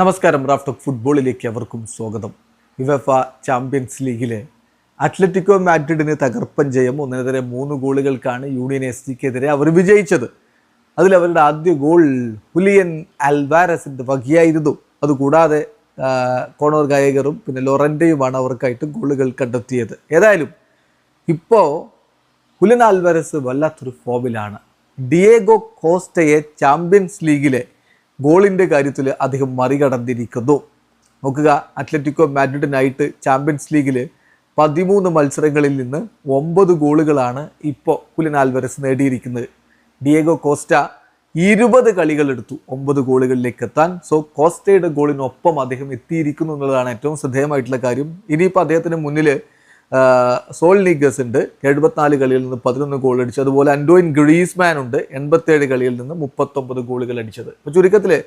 നമസ്കാരം റാഫ്റ്റ് ഫുട്ബോളിലേക്ക് അവർക്കും സ്വാഗതം. യുവഫ ചാമ്പ്യൻസ് ലീഗിലെ അത്ലറ്റിക്കോ മാഡ്രിഡിന് തകർപ്പൻ ജയം ഒന്നിനെതിരെ മൂന്ന് ഗോളുകൾക്കാണ് യൂണിയൻ എസ് ജിക്കെതിരെ അവർ വിജയിച്ചത്. അതിൽ അവരുടെ ആദ്യ ഗോൾ ഹുലിയൻ അൽവാരസിന്റെ വകയായിരുന്നു. അതുകൂടാതെ കോണോർ ഗായകറും പിന്നെ ലൊറന്റെയുമാണ് അവർക്കായിട്ട് ഗോളുകൾ കണ്ടെത്തിയത്. ഏതായാലും ഇപ്പോൾ ഹുലിൻ ആൽവാരസ് വല്ലാത്തൊരു ഫോമിലാണ്. ഡിയേഗോ കോസ്റ്റയെ ചാമ്പ്യൻസ് ലീഗിലെ ഗോളിന്റെ കാര്യത്തിൽ അദ്ദേഹം മറികടന്നിരിക്കുന്നു. നോക്കുക അത്ലറ്റിക്കോ മാഡ്രിഡിനായിട്ട് ചാമ്പ്യൻസ് ലീഗിൽ പതിമൂന്ന് മത്സരങ്ങളിൽ നിന്ന് ഒമ്പത് ഗോളുകളാണ് ഇപ്പോൾ കുലിനാൽവരസ് നേടിയിരിക്കുന്നത്. ഡിയേഗോ കോസ്റ്റ ഇരുപത് കളികൾ എടുത്തു ഒമ്പത് ഗോളുകളിലേക്ക് എത്താൻ സോ കോസ്റ്റയുടെ ഗോളിനൊപ്പം അദ്ദേഹം എത്തിയിരിക്കുന്നു എന്നുള്ളതാണ് ഏറ്റവും ശ്രദ്ധേയമായിട്ടുള്ള കാര്യം. ഇനിയിപ്പോൾ അദ്ദേഹത്തിന് മുന്നിൽ സോൾ ലീഗേഴ്സ് ഉണ്ട്. എഴുപത്തിനാല് കളിയിൽ നിന്ന് പതിനൊന്ന് ഗോൾ അടിച്ചു. അതുപോലെ അൻഡോയിൻ ഗ്രീസ്മാൻ ഉണ്ട്. എൺപത്തേഴ് കളിയിൽ നിന്ന് മുപ്പത്തൊമ്പത് ഗോളുകൾ അടിച്ചത്. അപ്പോൾ ചുരുക്കത്തിൽ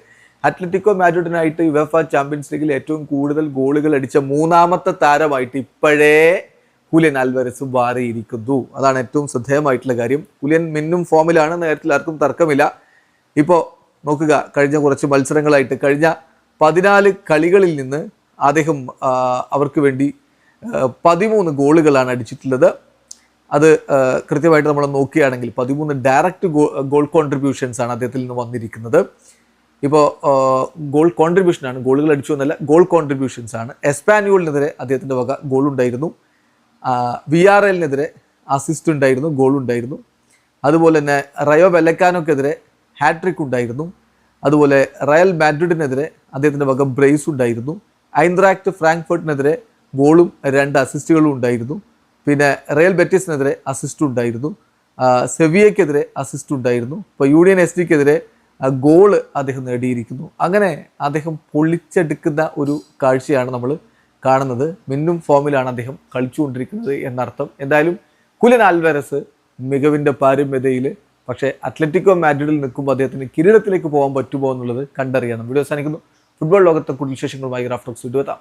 അത്ലറ്റിക്കോ മാഡ്രിഡിനായിട്ട് യുവഫ ചാമ്പ്യൻസ് ലീഗിൽ ഏറ്റവും കൂടുതൽ ഗോളുകൾ അടിച്ച മൂന്നാമത്തെ താരമായിട്ട് ഇപ്പോഴേ ഹുലിയൻ ആൽവരസ് മാറിയിരിക്കുന്നു. അതാണ് ഏറ്റവും ശ്രദ്ധേയമായിട്ടുള്ള കാര്യം. ഹുലിയൻ മിന്നും ഫോമിലാണ്. നേരത്തിൽ ആർക്കും തർക്കമില്ല. ഇപ്പോൾ നോക്കുക കഴിഞ്ഞ കുറച്ച് മത്സരങ്ങളായിട്ട് കഴിഞ്ഞ പതിനാല് കളികളിൽ നിന്ന് അദ്ദേഹം അവർക്ക് വേണ്ടി പതിമൂന്ന് ഗോളുകളാണ് അടിച്ചിട്ടുള്ളത്. അത് കൃത്യമായിട്ട് നമ്മൾ നോക്കുകയാണെങ്കിൽ പതിമൂന്ന് ഡയറക്റ്റ് ഗോ ഗോൾ കോൺട്രിബ്യൂഷൻസ് ആണ് അദ്ദേഹത്തിൽ നിന്ന് വന്നിരിക്കുന്നത്. ഇപ്പോൾ ഗോൾ കോൺട്രിബ്യൂഷനാണ് ഗോളുകൾ അടിച്ചു എന്നല്ല ഗോൾ കോൺട്രിബ്യൂഷൻസ് ആണ്. എസ്പാനിയോളിനെതിരെ അദ്ദേഹത്തിന്റെ വക ഗോൾ ഉണ്ടായിരുന്നു വി ആർ എല്ലിനെതിരെ അസിസ്റ്റ് ഉണ്ടായിരുന്നു ഗോൾ ഉണ്ടായിരുന്നു അതുപോലെ തന്നെ റയോ വെലക്കാനോക്കെതിരെ ഹാട്രിക് ഉണ്ടായിരുന്നു. അതുപോലെ റയൽ മാഡ്രിഡിനെതിരെ അദ്ദേഹത്തിന്റെ വക ബ്രേസ് ഉണ്ടായിരുന്നു. ഐന്ദ്രാക്ട് ഫ്രാങ്ക്ഫർട്ടിനെതിരെ ഗോളും രണ്ട് അസിസ്റ്റുകളും ഉണ്ടായിരുന്നു. പിന്നെ റയൽ ബെറ്റിസിനെതിരെ അസിസ്റ്റ് ഉണ്ടായിരുന്നു. സെവിയക്കെതിരെ അസിസ്റ്റ് ഉണ്ടായിരുന്നു. ഇപ്പോൾ യൂണിയൻ എസ് ഡിക്കെതിരെ ഗോൾ അദ്ദേഹം നേടിയിരിക്കുന്നു. അങ്ങനെ അദ്ദേഹം പൊളിച്ചെടുക്കുന്ന ഒരു കാഴ്ചയാണ് നമ്മൾ കാണുന്നത്. മിന്നും ഫോമിലാണ് അദ്ദേഹം കളിച്ചുകൊണ്ടിരിക്കുന്നത് എന്നർത്ഥം. എന്തായാലും കുലൻ ആൽവാരസ് മികവിന്റെ പാരമ്യതയിൽ പക്ഷേ അത്ലറ്റിക്കോ മാഡ്രിഡിൽ നിൽക്കുമ്പോൾ അദ്ദേഹത്തിന് കിരീടത്തിലേക്ക് പോകാൻ പറ്റുമോ എന്നുള്ളത് കണ്ടറിയണം വീഡിയോ അവസാനിക്കുന്നു. ഫുട്ബോൾ ലോകത്തെ കൂടുതൽ വിശേഷങ്ങളുമായി റാഫ്റ്റോക്സ് വിടുവെത്താം